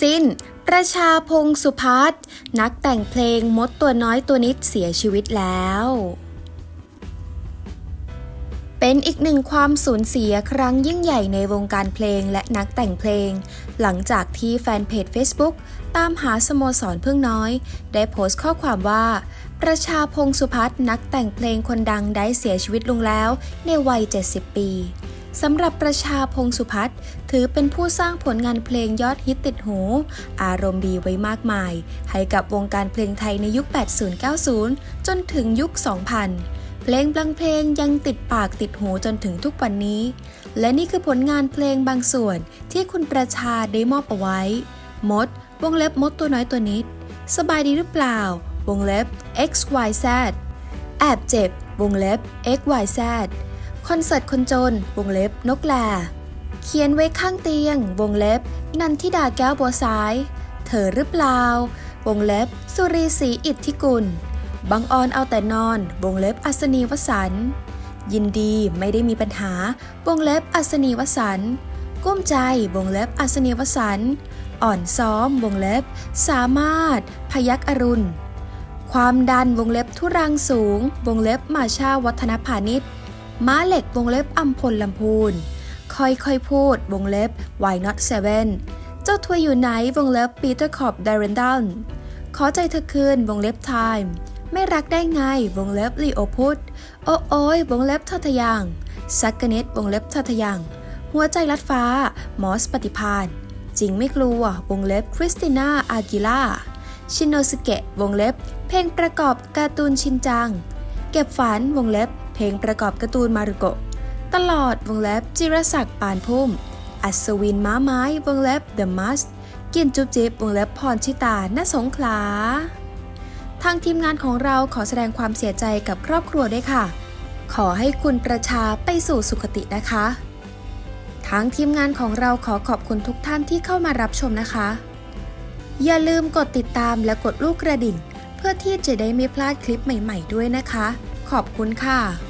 สิ้น ประชาพงศ์สุพัฒน์นักแต่งเพลงมดตัวน้อยตัวนิดเสียชีวิตแล้ว เป็นอีกหนึ่งความสูญเสียครั้งยิ่งใหญ่ในวงการเพลงและนักแต่งเพลง หลังจากที่แฟนเพจ Facebook ตามหาสโมสรพึ่งน้อย ได้โพสต์ข้อความว่า ประชาพงศ์สุพัฒน์นักแต่งเพลงคนดังได้เสียชีวิตลงแล้วในวัย 70 ปี สำหรับประชาพงศ์สุพัฒน์ถือเป็นผู้สร้างผลงานเพลงยอดฮิตติดหู อารมณ์ดีไว้มากมาย ให้กับวงการเพลงไทยในยุค 80-90 จนถึงยุค 2000 เพลงบางเพลงยังติดปากติดหูจนถึงทุกวันนี้ และนี่คือผลงานเพลงบางส่วนที่คุณประชาได้มอบเอาไว้ มด วงเล็บมดตัวน้อยตัวนิด สบายดีหรือเปล่า วงเล็บ xyz แอบเจ็บ วงเล็บ xyz คอนเสิร์ตคนจน วงเล็บ นกแลเขียนไว้ข้างเตียง วงเล็บ นันทิดาแก้วบัวสาย เธอหรือเปล่า วงเล็บ สุรีศรีอิทธิกุลบางออนเอาแต่นอน วงเล็บ อัศนีวสัน ยินดีไม่ได้มีปัญหา วงเล็บ อัศนีวสัน กุ้มใจ วงเล็บ อัศนีวสัน อ่อนซ้อม วงเล็บ สามารถ พยักอรุณ ความดัน วงเล็บ ทุรังสูง วงเล็บ มาชาวัฒนพาณิชย์ ม้าเหล็กวงเล็บอัมพลลำพูน ค่อยๆพูดวงเล็บ why not seven เจ้าทัวร์อยู่ไหนวงเล็บปีเตอร์คอบดารันดันขอใจเธอคืนวงเล็บ time ไม่รักได้ไงวงเล็บลีโอพุทโอ้โอ้ยวงเล็บทอทะยางซักกนิดวงเล็บทอทะยางหัวใจลัดฟ้า มอสปฏิพานจริงไม่กลัววงเล็บคริสติน่าอากิล่าชินโนสเกะวงเล็บ เพลงประกอบการ์ตูนชินจัง เก็บฝันวงเล็บ เพลงประกอบการ์ตูนมารุโกะ ตลอดวงเล็บจิรศักดิ์ปานพุ่ม อัศวินม้าไม้วงเล็บ The Must กินจุบจิบวงเล็บพรชิตาณสงขลา ทางทีมงานของเราขอแสดงความเสียใจกับครอบครัวด้วยค่ะ ขอให้คุณประชาไปสู่สุขตินะคะทางทีมงานของเราขอขอบคุณทุกท่านที่เข้ามารับชมนะคะ อย่าลืมกดติดตามและกดลูกกระดิ่ง เพื่อที่จะได้ไม่พลาดคลิปใหม่ ๆ ด้วยนะคะ ขอบคุณค่ะ